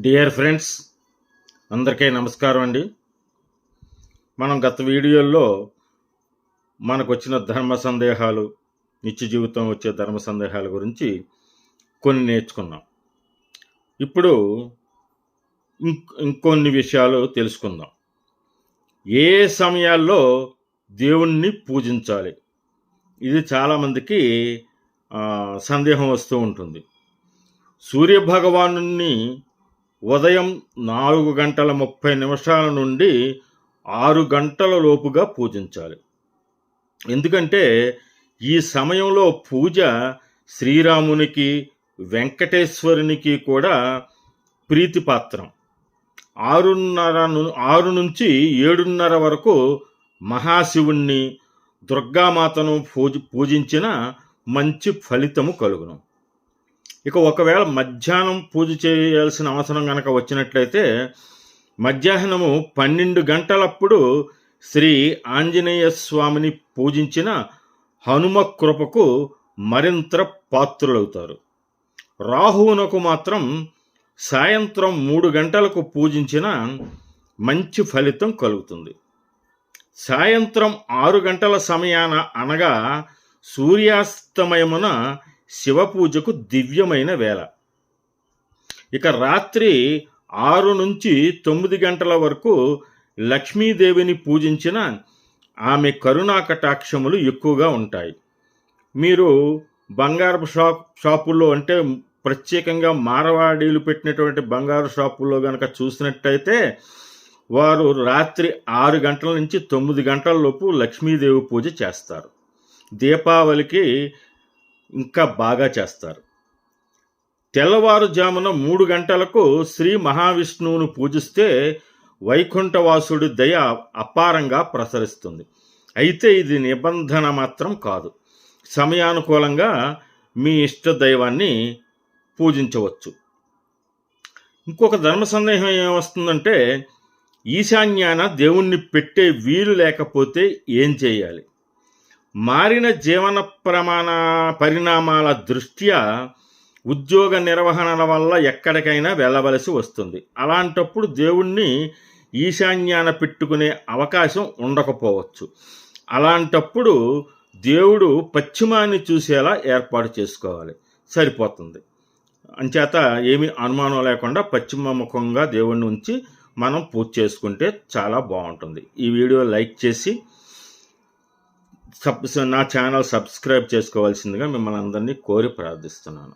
Dear friends అందరికీ నమస్కారం అండి. మనం గత వీడియోల్లో మనకు వచ్చిన ధర్మ సందేహాలు నిత్య జీవితం వచ్చే ధర్మ సందేహాల గురించి కొన్ని నేర్చుకున్నాం. ఇప్పుడు ఇంక్- ఇంకొన్ని విషయాలు తెలుసుకుందాం. ఏ సమయాల్లో దేవుణ్ణి పూజించాలి? ఇది చాలామందికి సందేహం వస్తూ ఉంటుంది. సూర్యభగవాను ఉదయం నాలుగు గంటల ముప్పై నిమిషాల నుండి ఆరు గంటల లోపుగా పూజించాలి. ఎందుకంటే ఈ సమయంలో పూజ శ్రీరామునికి వెంకటేశ్వరునికి కూడా ప్రీతిపాత్రం. ఆరున్నర ఆరు నుంచి ఏడున్నర వరకు మహాశివుణ్ణి దుర్గామాతను పూజ పూజించిన మంచి ఫలితము కలుగును. ఇక ఒకవేళ మధ్యాహ్నం పూజ చేయాల్సిన అవసరం కనుక వచ్చినట్లయితే మధ్యాహ్నము పన్నెండు గంటలప్పుడు శ్రీ ఆంజనేయ స్వామిని పూజించిన హనుమ కృపకు మరింత పాత్రులవుతారు. రాహువునకు మాత్రం సాయంత్రం మూడు గంటలకు పూజించిన మంచి ఫలితం కలుగుతుంది. సాయంత్రం ఆరు గంటల సమయాన అనగా సూర్యాస్తమయమున శివ పూజకు దివ్యమైన వేళ. ఇక రాత్రి ఆరు నుంచి తొమ్మిది గంటల వరకు లక్ష్మీదేవిని పూజించిన ఆమె కరుణా కటాక్షములు ఎక్కువగా ఉంటాయి. మీరు బంగారపు షాప్ షాపుల్లో అంటే ప్రత్యేకంగా మారవాడీలు పెట్టినటువంటి బంగారు షాపుల్లో కనుక చూసినట్టయితే వారు రాత్రి ఆరు గంటల నుంచి తొమ్మిది గంటల లోపు లక్ష్మీదేవి పూజ చేస్తారు. దీపావళికి ఇంకా బాగా చేస్తారు. తెల్లవారుజామున మూడు గంటలకు శ్రీ మహావిష్ణువును పూజిస్తే వైకుంఠవాసుడి దయ అపారంగా ప్రసరిస్తుంది. అయితే ఇది నిబంధన మాత్రం కాదు. సమయానుకూలంగా మీ ఇష్ట దైవాన్ని పూజించవచ్చు. ఇంకొక ధర్మ సందేహం ఏమొస్తుందంటే ఈశాన్యాన దేవుణ్ణి పెట్టే వీలు లేకపోతే ఏం చేయాలి? మారిన జీవన ప్రమాణ పరిణామాల దృష్ట్యా ఉద్యోగ నిర్వహణల వల్ల ఎక్కడికైనా వెళ్ళవలసి వస్తుంది. అలాంటప్పుడు దేవుణ్ణి ఈశాన్యాన పెట్టుకునే అవకాశం ఉండకపోవచ్చు. అలాంటప్పుడు దేవుడు పశ్చిమాన్ని చూసేలా ఏర్పాటు చేసుకోవాలి. సరిపోతుంది. అంచేత ఏమీ అనుమానం లేకుండా పశ్చిమ ముఖంగా దేవుణ్ణి ఉంచి మనం పూజ చేసుకుంటే చాలా బాగుంటుంది. ఈ వీడియో లైక్ చేసి సబ్ నా ఛానల్ సబ్స్క్రైబ్ చేసుకోవాల్సిందిగా మిమ్మల్ని అందరినీ కోరి ప్రార్థిస్తున్నాను.